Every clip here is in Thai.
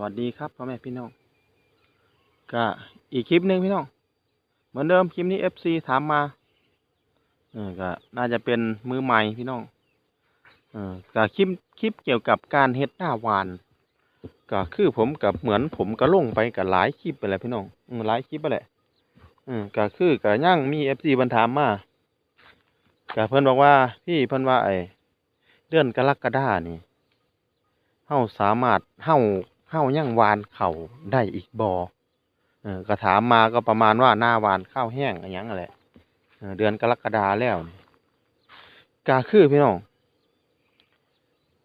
วัสดีครับพ่อแม่พี่น้องก็อีกคลิปหนึ่งพี่น้อง เหมือนเดิมคลิปนี้ FC ถามมาเออก็น่าจะเป็นมือใหม่พี่น้องเออก็คลิปคลิปเกี่ยวกับการเฮ็ดหน้าวาน ก็คือผมกับเหมือนผมก็ลงไปกับหลายคลิปไปแล้วพี่น้องหลายคลิปไปแหละเอืมก็คือก็ยังมี FC บันถามมาก็เพิ่อนบอกว่าพี่เพิ่นว่าไอเดือนกรกฎานี่เฮาสามารถเฮา เฮายังหวานเข้าได้อีกบ่เออก็ถามมาก็ประมาณว่าหน้าหวานข้าวแห้งอะไรหยังนั่นแหละเออเดือนกรกฎาแล้วก็คือพี่น้อง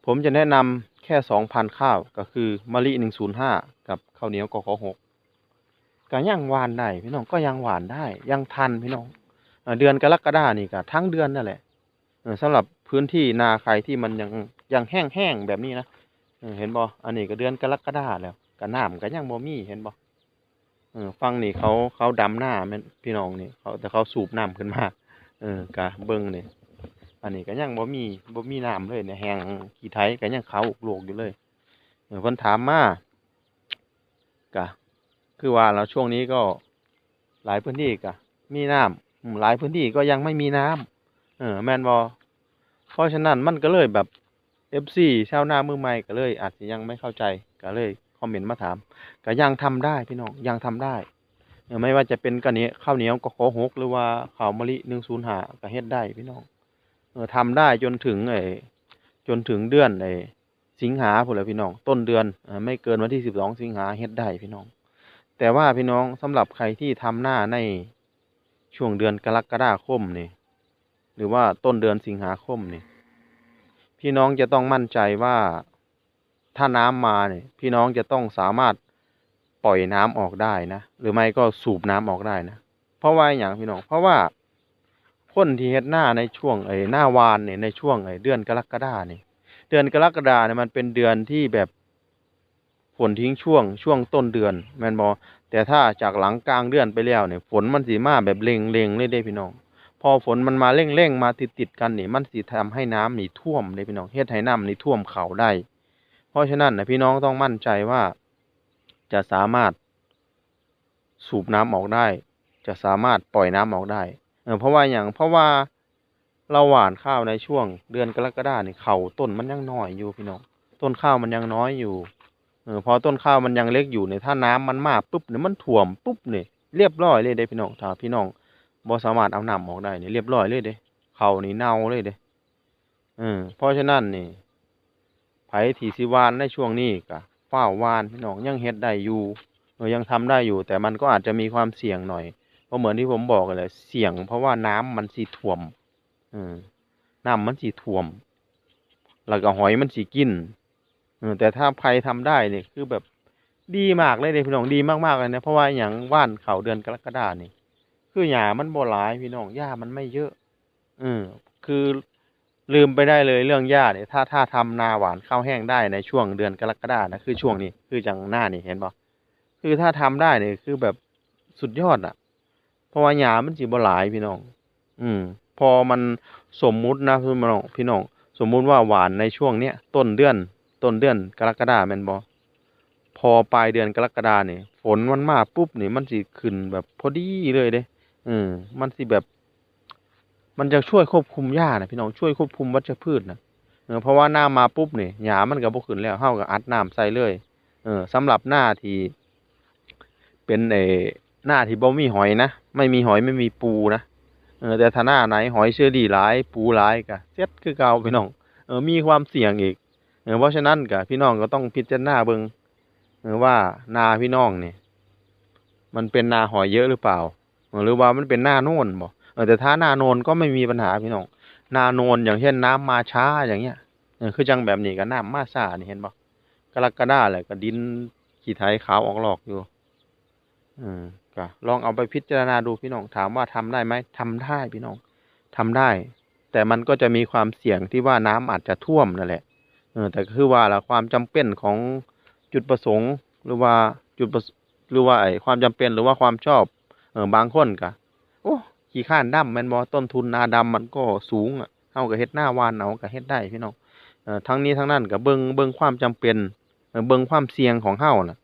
ผมจะแนะนำแค่สองพันข้าวก็คือมะลิหนึ่งศูนย์ห้ากับข้าวเหนียวกขหกก็ยังหวานได้พี่น้องก็ยังหวานได้ ยังทันพี่น้องเดือนกรกฎานี่ก็ทั้งเดือนนั่นแหละสำหรับพื้นที่นาใครที่มันยังยังแห้งๆแบบนี้นะ เห็นบ่อันนี้ก็เดือนกรกฎาแล้วก็น้ำก็ยังบ่มีเห็นบ่เออฟังนี่เขาเขาดำหน้าแม่พี่น้องนี่เขาแต่เขาสูบน้ำขึ้นมาเออกะเบิ่งนี่อันนี้ก็ยังบ่มีบ่มีน้ำเลยเนี่ยแห้งขี้ไถก็ยังขาวอุกโลกอยู่เลยเออเพิ่นถามมาก็คือว่าแล้วช่วงนี้ก็หลายพื้นที่ก็มีน้ำหลายพื้นที่ก็ยังไม่มีน้ำเออแม่นบ่เพราะฉะนั้นมันก็เลยแบบ FC ชาวนามือใหม่ก็เลย อาจจะยังไม่เข้าใจก็เลยคอมเมนต์มาถามก็ยังทำได้พี่น้องยังทำได้ไม่ว่าจะเป็นกะเนี้ข้าวเหนียวก็ขอหกหรือว่าข้าวมะลิ105ก็เฮ็ดได้พี่น้องเออทำได้จนถึงไอ้จนถึงเดือนไอ้สิงหาพุ่นแหละพี่น้อง ต้นเดือนไม่เกินวันที่สิบสองสิงหาเฮ็ดได้พี่น้อง แต่ว่าพี่น้องสำหรับใครที่ทำหน้าในช่วงเดือนกรกฎาคมนี่หรือว่าต้นเดือนสิงหาคมนี่ พี่น้องจะต้องมั่นใจว่าถ้าน้ำมาเนี่ยพี่น้องจะต้องสามารถปล่อยน้ำออกได้นะหรือไม่ก็สูบน้ำออกได้นะเพราะว่าอย่างพี่น้อง เพราะว่าคนที่เฮ็ดหน้าในช่วงไอ้หน้าวานเนี่ยในช่วงไอ้เดือนกรกฎาเนี่ยเดือนกรกฎาเนี่ยมันเป็นเดือนที่แบบฝนทิ้งช่วงช่วงต้นเดือนแม่นบ่แต่ถ้าจากหลังกลางเดือนไปแล้วเนี่ยฝนมันสิมาแบบเร่งๆเลยเด้พี่น้อง พอฝนมันมาเร่งๆมาติดๆกันนี่มันสิทำให้น้ำนี่ท่วมเลยพี่น้องเฮ็ดให้น้ำนี่ท่วมเขาได้ เพราะฉะนั้นนะพี่น้องต้องมั่นใจว่า จะสามารถสูบน้ำออกได้ จะสามารถปล่อยน้ำออกได้เออเพราะว่าอย่างเพราะว่าเราหว่านข้าวในช่วงเดือนกรกฎาเนี่ยเขาต้นมันยังน้อยอยู่พี่น้อง ต้นข้าวมันยังน้อยอยู่เออพอต้นข้าวมันยังเล็กอยู่เนี่ยถ้าน้ำมันมากปุ๊บเนี่ยมันท่วมปุ๊บเนี่ยเรียบร้อยเลยเด้พี่น้องถ้าพี่น้อง บ่สามารถเอาน้ำออกได้เนี่ยเรียบร้อยเลยเด้เขานี่เน่าเลยเด้เออเพราะฉะนั้นนี่ไผที่สิวานในช่วงนี้ก็ฟ้าวานพี่น้องยังเฮ็ดได้อยู่เออยังทำได้อยู่ แต่มันก็อาจจะมีความเสี่ยงหน่อยเพราะเหมือนที่ผมบอกกันแหละเสี่ยง เพราะว่าน้ำมันสีท่วมเออน้ำมันสีท่วม แล้วก็หอยมันสีกินเออแต่ถ้าใครทำได้เนี่ยคือแบบดีมากเลยเด้พี่น้องดีมากๆเลยนะเพราะว่าอย่างว่านเขาเดือนกรกฎานี่ คือหญ้ามันบ่หลายพี่น้องหญ้ามันไม่เยอะเออคือลืมไปได้เลยเรื่องหญ้าเนี่ยถ้าถ้าทำนาหวานข้าวแห้งได้ในช่วงเดือนกรกฎานะคือช่วงนี้คือจังหน้านี่เห็นบ่คือถ้าทำได้เนี่ยคือแบบสุดยอดอะ เพราะว่าหญ้ามันสิบ่หลายพี่น้อง อืม พอมันสมมุตินะพี่น้องพี่น้องสมมุติว่าหวานในช่วงเนี้ยต้นเดือนต้นเดือนกรกฎาแม่นบ่พอปลายเดือนกรกฎาเนี่ยฝนมันมาปุ๊บนี่มันสิขึ้นแบบพอดีเลยเด้ อืมมันสิแบบ มันจะช่วยควบคุมหญ้านะพี่น้องช่วยควบคุมวัชพืชนะเออเพราะว่าหน้ำมาปุ๊บเนี่ยหญ้ามันก็บ่ขึ้นแล้วเฮาก็อัดน้ำใส่เลย เออสำหรับหน้าที่ เป็นเอหน้าที่บ่มีหอยนะไม่มีหอยไม่มีปูนะเออแต่ถ้าหน้าไหนหอยเชอรี่หลาย ปูหลายก็เซ็ตคือเก่าพี่น้องเออมีความเสี่ยงอีกเออเพราะฉะนั้นก็พี่น้องก็ต้องพิจารณาเบิ่งเออว่านาพี่น้องเนี่ยมันเป็นนาหอยเยอะหรือเปล่า หรือว่ามันเป็นหน้าโน่นบ่แต่ถ้าหน้าโนนก็ไม่มีปัญหาพี่น้องนาโนนอย่างเช่นน้ำมาช้าอย่างเงี้ยคือจังแบบนี้ก็น้ำมาซานี่เห็นบ่กรกฎาแหละก็ดินขี้ไถขาวออกหลอกอยู่อืมก็ลองเอาไปพิจารณาดูพี่น้องถามว่าทำได้ไหมทำได้พี่น้องทำได้ แต่มันก็จะมีความเสี่ยงที่ว่าน้ำอาจจะท่วมนั่นแหละเออแต่คือว่าละความจำเป็นของจุดประสงค์ หรือว่าจุดหรือว่าไอความจำเป็นหรือว่าความชอบ ออบางคนก็โอ้ขี้ข้านดำแมนบ่ต้นทุนนาดำมันก็สูงอะเฮาก็เฮ็ดหน้าวานเอาก็เฮ็ดได้พี่น้องเอ่อทั้งนี้ทั้งนั้นก็เบิ่งเบิ่งความจำเป็นเบิ่งความเสี่ยงของเฮาน่ะ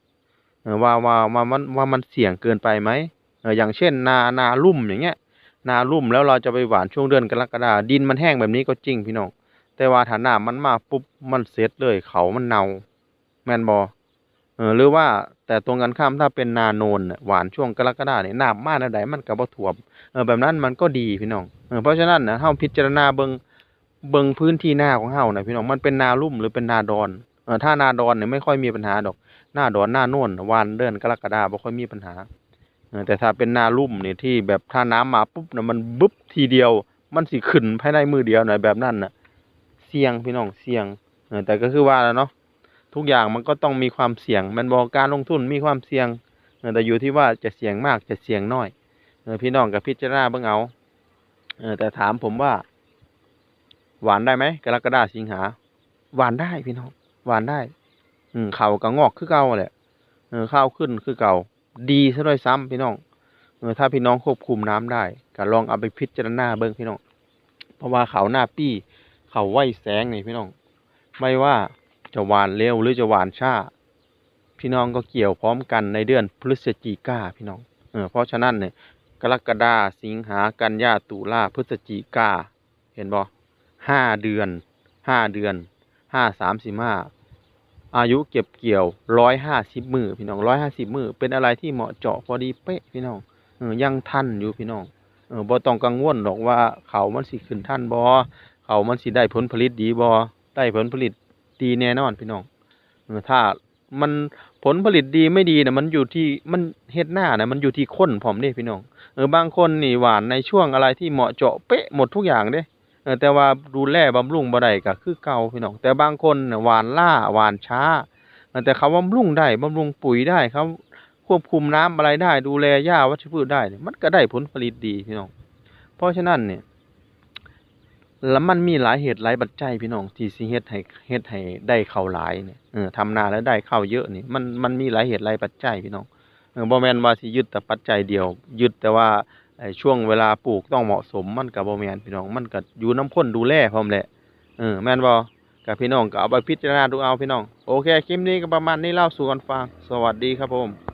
เออว่าว่าว่ามันว่ามันเสี่ยงเกินไปไหมเอออย่างเช่น นานาลุ่มอย่างเงี้ย นาลุ่มแล้วเราจะไปหวานช่วงเดือนกรกฎาดินมันแห้งแบบนี้ก็จริงพี่น้องแต่ว่าถ้าน้ำมันมาปุ๊บมันเสร็จเลยเขามันเน่าแมนบออ หรือว่าแต่ตรงกันข้ามถ้าเป็นนาโนนน่ะหวานช่วงกรกฎาเนี่ยน้ำมาแนวใดมันก็บ่ท่วมเออแบบนั้นมันก็ดีพี่น้องเออเพราะฉะนั้นนะเฮาพิจารณาเบิงเบิงพื้นที่หน้าของเฮานะพี่น้องมันเป็นนาลุ่มหรือเป็นนาดอนเออถ้านาดอนเนี่ยไม่ค่อยมีปัญหาดอก หน้าดอนหน้าโน่นหวานเดือนกรกฎาบ่ค่อยมีปัญหาเออแต่ถ้าเป็นนาลุ่มเนี่ยที่แบบถ้าน้ำมาปุ๊บน่ะมันบึ๊บทีเดียว มันสิขึ้นภายในมือเดียวหน่ะแบบนั้นน่ะเสี่ยงพี่น้องเสี่ยงเออแต่ก็คือว่าแล้วเนาะ ทุกอย่างมันก็ต้องมีความเสี่ยง มันบอกการลงทุนมีความเสี่ยงแต่อยู่ที่ว่าจะเสี่ยงมากจะเสี่ยงน้อยพี่น้องกับพิจารณาเบิ่งเอาแต่ถามผมว่า หวานได้ไหมกรกฎาสิงหา หวานได้พี่น้อง หวานได้ อืมเขาก็งอกคือเก่าแหละข้าวขึ้นคือเก่า ดีซะด้วยซ้ำพี่น้องถ้าพี่น้องควบคุมน้ำได้ก็ลองเอาไปพิจารณาเบิ่งพี่น้อง เพราะว่าเขาหน้าปี้เขาไหวแสงนี่พี่น้อง ไม่ว่า จะหวานเร็วหรือจะหวานช้าพี่น้องก็เกี่ยวพร้อมกันในเดือนพฤศจิกาพี่น้องเออเพราะฉะนั้นเนี่ยกรกฎาสิงหากันยาตุลาพฤศจิกาเห็นบ่ห้าเดือนห้าเดือนห้าสามสิบห้าอายุเก็บเกี่ยวร้อยห้าสิบมือพี่น้องร้อยห้าสิบมือเป็นอะไรที่เหมาะเจาะพอดีเป๊ะพี่น้องเออยังทันอยู่พี่น้องเออบ่ต้องกังวลหรอกว่าเขามันสิขึ้นทันบ่เขามันสิได้ผลผลิตดีบ่ได้ผลผลิต ดีแน่นอนพี่น้องเออถ้ามันผลผลิตดีไม่ดีน่ะมันอยู่ที่มันเฮ็ดหน้าน่ะมันอยู่ที่คนพร้อมเด้พี่น้องเออบางคนนี่หวานในช่วงอะไรที่เหมาะเจาะเป๊ะหมดทุกอย่างเด้เออแต่ว่าดูแลบำรุงบ่ได้ก็คือเก่าพี่น้องแต่บางคนหวานล่าหวานช้าแต่เขาบำรุงได้บำรุงปุ๋ยได้เขาควบคุมน้ำอะไรได้ ดูแลหญ้าวัชพืชได้เนี่ยมันก็ได้ผลผลิตดีพี่น้องเพราะฉะนั้นเนี่ย แล้วมันมีหลายเหตุหลายปัจจัยพี่น้องที่สิเฮ็ดให้เฮ็ดให้ได้ข้าวหลายเนี่ยเออทำนาแล้วได้ข้าวเยอะนี่มันมันมีหลายเหตุหลายปัจจัยพี่น้องเออบ่แม่นว่าสิยึดแต่ปัจจัยเดียว ยึดแต่ว่าไอ้ช่วงเวลาปลูกต้องเหมาะสมมันก็บ่แม่นพี่น้องมันก็อยู่นำคนดูแลพร้อมแหละเออแม่นบ่กับพี่น้องก็เอาไปพิจารณาดูเอาพี่น้องโอเคคลิปนี้ก็ประมาณนี้เล่าสู่กันฟังสวัสดีครับผม